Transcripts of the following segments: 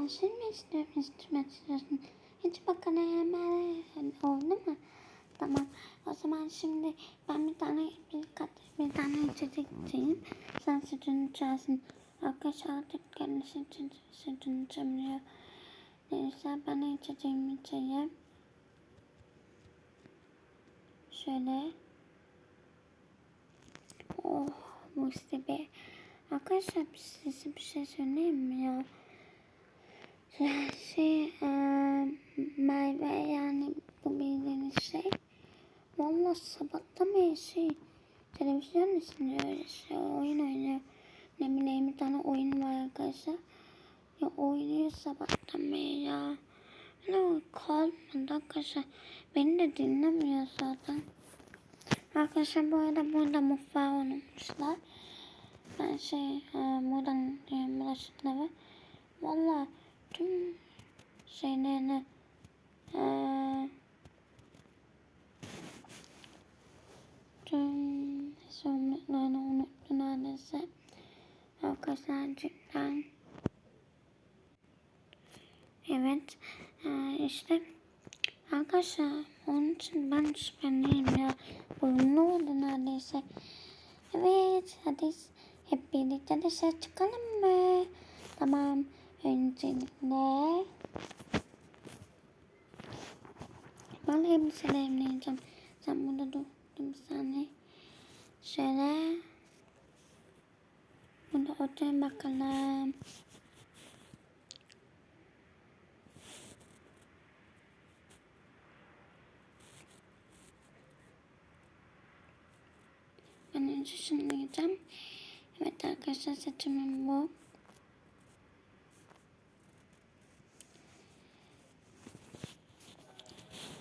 Maaşın mı istiyorsun, istiyorsun, istiyorsun? Hiç bakalım oldu mu? Tamam. O zaman şimdi ben bir tane bir kat bir tane içecek içeyim. Sen sütünü içersin. Arkadaşlar artık kendisi sütünü, sütünü içemiyor. Neyse ben içeceğimi içeyim. Şöyle. Oh mis gibi. Arkadaşlar size bir şey söyleyeyim mi ya? Şey e, Merve yani bu bildiğiniz şey. Valla sabahtan beri şey televizyon izliyor öyle şey oyun oynuyor. Ne bileyim bir tane oyun var arkadaşlar. Ya oynuyor sabahtan beri ya. Ne kalmadı arkadaşlar. Beni de dinlemiyor zaten. Arkadaşlar bu arada burada mutfağı unutmuşlar. Ben şey e, buradan e, bulaşıkları. Valla tüm şeylerini e, tüm sorumluluklarını unuttu neredeyse. Arkadaşlar cidden. Evet. E, işte arkadaşlar onun için ben şüpheliyim ya. Uyumlu oldu neredeyse. Evet hadi hep birlikte dışarı çıkalım mı? Tamam. Öncelikle ben elbiselerimi yiyeceğim. Sen burada dur. Dur bir saniye. Şöyle. Burada oturun bakalım. Ben önce şunu yiyeceğim. Evet arkadaşlar seçimim bu.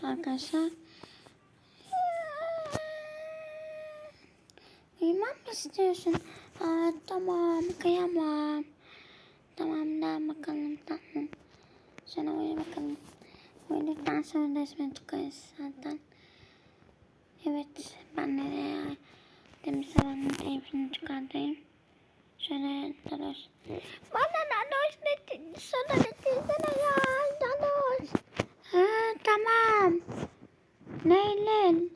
Arkadaşlar. Uyumam mı istiyorsun? Aa, tamam kıyamam. Tamam da bakalım tamam. Sana uyu bakalım. Uyuduktan sonra resmen çıkarız zaten. Evet ben nereye Demir salonun keyfini çıkartayım. Şöyle Dadoş. Bana Dadoş ne sana ne desene ya Dadoş. Ha tamam. Neylin?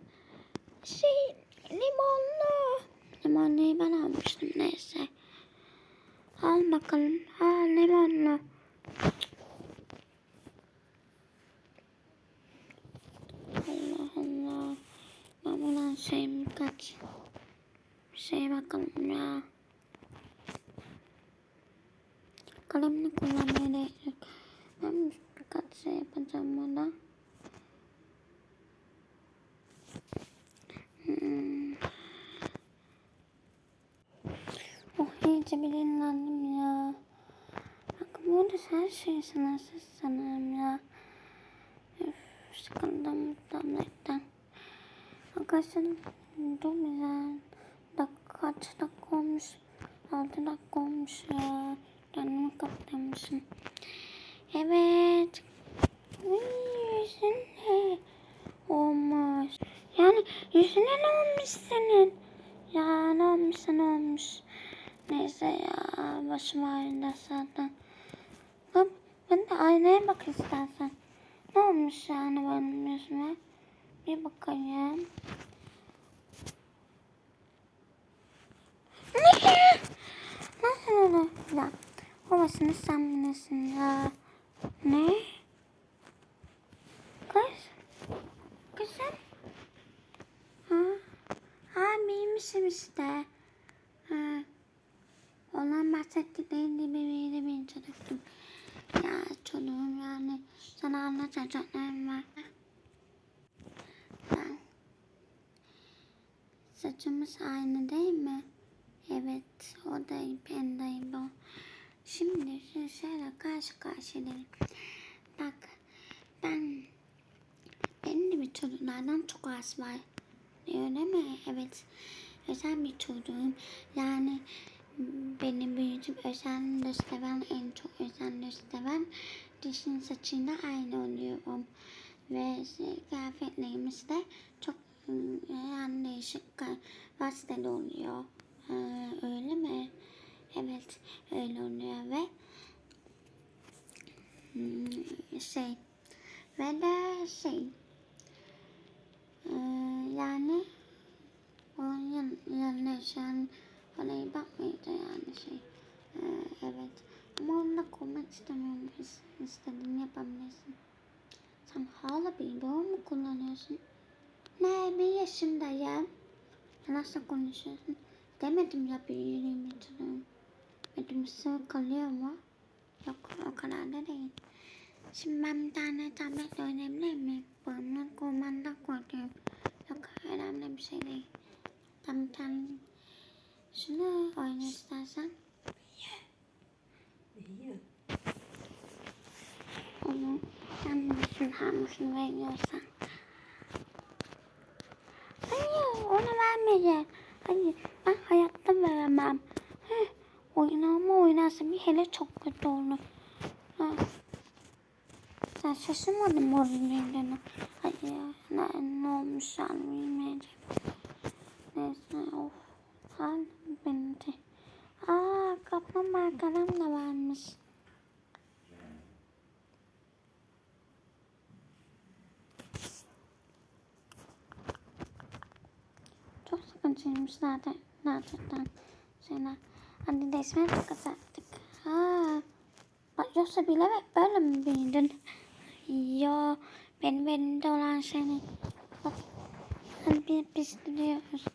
Şey limonlu. Limonluyu ben almıştım neyse. Al bakalım. Ha limonlu. Allah Allah. Ben buradan şeyim kaç. Şeye bakalım ya. Kalemini kullanmaya yok. Ben birkaç şey yapacağım burada. Hmm. Oh iyice bir dinlendim ya. Bak burada her şey sınırsız sanırım ya. Üf, sıkıldım tabletten. Arkadaşlar dur güzel. Dakika kaç dakika olmuş? 6 dakika olmuş ya. Kendimi kapatmışım. Evet. Yüzüne olmuş. Yani yüzüne ne olmuş senin? Ya ne olmuş ne olmuş. Neyse ya başım ağrıdı zaten. Bak ben de aynaya bak istersen. Ne olmuş yani benim yüzüme? Bir bakayım. Nasıl öyle? Ya babasını sen nesin ya? Ne? Kız? Kızım? Ha? Ha miymişim işte. Ha. Ondan bahsettikleri gibi bir de bir çocuktum. Ya çocuğum yani sana anlatacaklarım var. Ben. Saçımız aynı değil mi? Evet, o da ben de. Şimdi şöyle karşı karşıya Bak, ben benim de bir çocuklardan çok az var. Öyle mi? Evet. Özel bir çocuğum. Yani benim büyücüm özenle seven, en çok özenle seven dişin saçında aynı oluyorum. Ve şey, kıyafetlerimiz de çok yani değişik gazeteli oluyor. Ha, öyle mi? Evet öyle oluyor ve şey ve de şey ee, yani onun yan, yanına yaşayan oraya bakmıyordu yani şey. Ee, evet. Ama onunla kurmak istemiyorum. İs- İstediğini yapabilirsin. Sen hala bir mu kullanıyorsun? Ne bir yaşındayım. Ya Nasıl konuşuyorsun? Demedim ya büyüğüm bitiriyorum. Benim sığ kalıyor mu? Yok o kadar da değil. Şimdi ben bir tane tablet oynayabilir miyim? Bağımlılık olmandan korkuyorum. Yok önemli bir şey değil. Ben bir tane şunu oyna istersen. İyi. Onu sen bilirsin hangisini veriyorsan. Hayır onu vermeyeceksin. Hayır ben hayatta veremem. Heh, oynama oynarsa bir hele çok kötü olur. Ha. Sen şaşırmadın mı onun evlerine? Hayır ne, ne olmuş yani bilmeyeceğim. Neyse of. Hal benim de. Aa kaplumbağa kalem de varmış. Sıkıntıymış zaten. Gerçekten. Şeyler. Hadi resmen ettik. Ha. Bak yoksa bilerek böyle mi büyüdün? Yo. Benim elimde olan şeyi. Bak. Hadi bir biz gidiyoruz.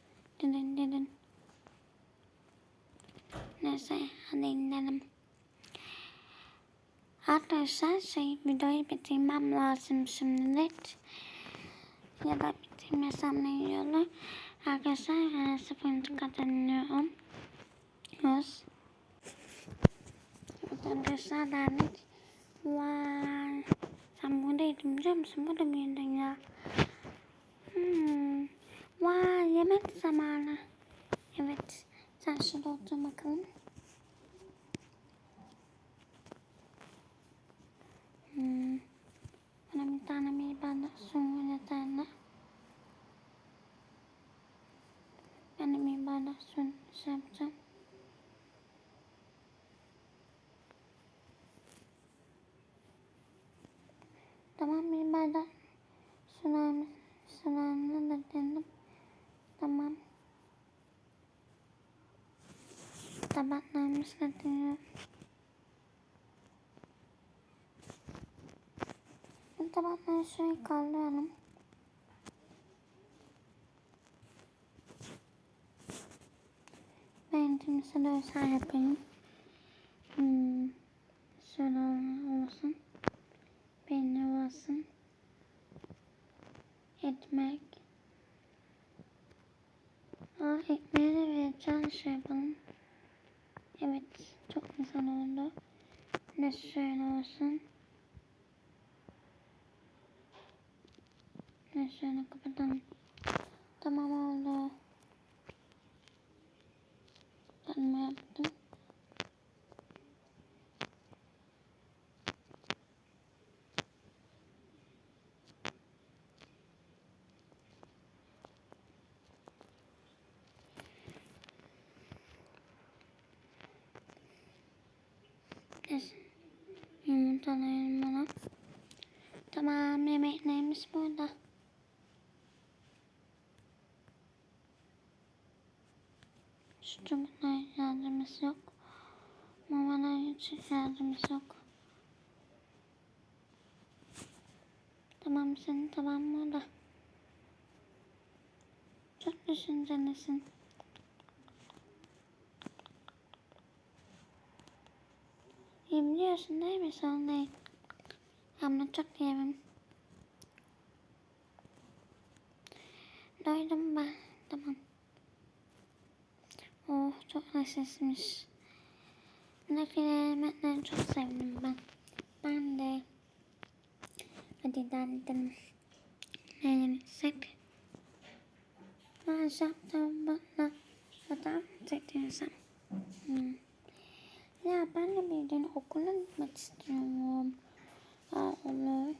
Didin didin. Neyse hadi inelim. Arkadaşlar şey videoyu bitirmem lazım şimdilik. Ya da bitirmesem ne iyi olur. Arkadaşlar e, sıfırıncı kata dinliyorum. Yüz. Arkadaşlar derdik. Vay. Sen buradaydın biliyor musun? Burada mıydın ya? Hmm. Vay yemek zamanı. Evet. Sen şurada otur bakalım. Hmm. Bana bir tane bir bardak su yeterli. Ben de bir bardak su şey yapacağım. Tamam bir bardak sularını, sularını da dedim. Tamam. Tabaklarımızı da deniyorum. Bu tabakları şöyle kaldıralım. Benimkisi de özel yapayım. Hmm. Şöyle olsun. Peynir olsun. Ekmek. Aa ekmeği de vereceğim şey yapalım. Evet çok güzel oldu. Ne şöyle olsun. Ne şöyle kapatalım. Tamam oldu. Ben mi yaptım? Neyse. Yumurtalayalım bunu. Tamam yemeklerimiz burada. Şu çubuklara ihtiyacımız yok. Mamalara hiç ihtiyacımız yok. Tamam senin tamam burada. Çok düşüncelisin. Yiyebiliyorsun değil mi? Sorun değil. Ama çok yemem. Doydum ben. Tamam. Oh çok lezzetmiş. Nefile yemekleri çok sevdim ben. Ben de. Hadi dendim. Ne yemesek? Ben yaptım bana. Zaten çektirsem. Hmm. Ya ben de bir gün okula gitmek istiyorum. Olur.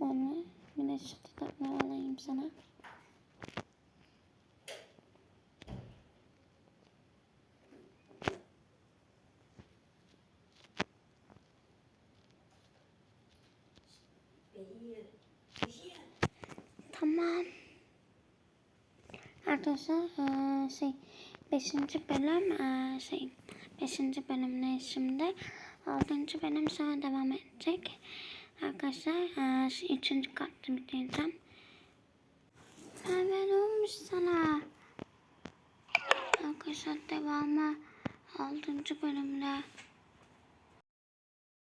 Bunu bir de şu kitapları alayım sana. Tamam. Arkadaşlar eee, şey 5. bölüm eee, şey 5. bölümde şimdi 6. bölüm sonra devam edecek. Arkadaşlar şu 3. katı bitireceğim. Ne olmuş sana? Arkadaşlar devamı 6. bölümde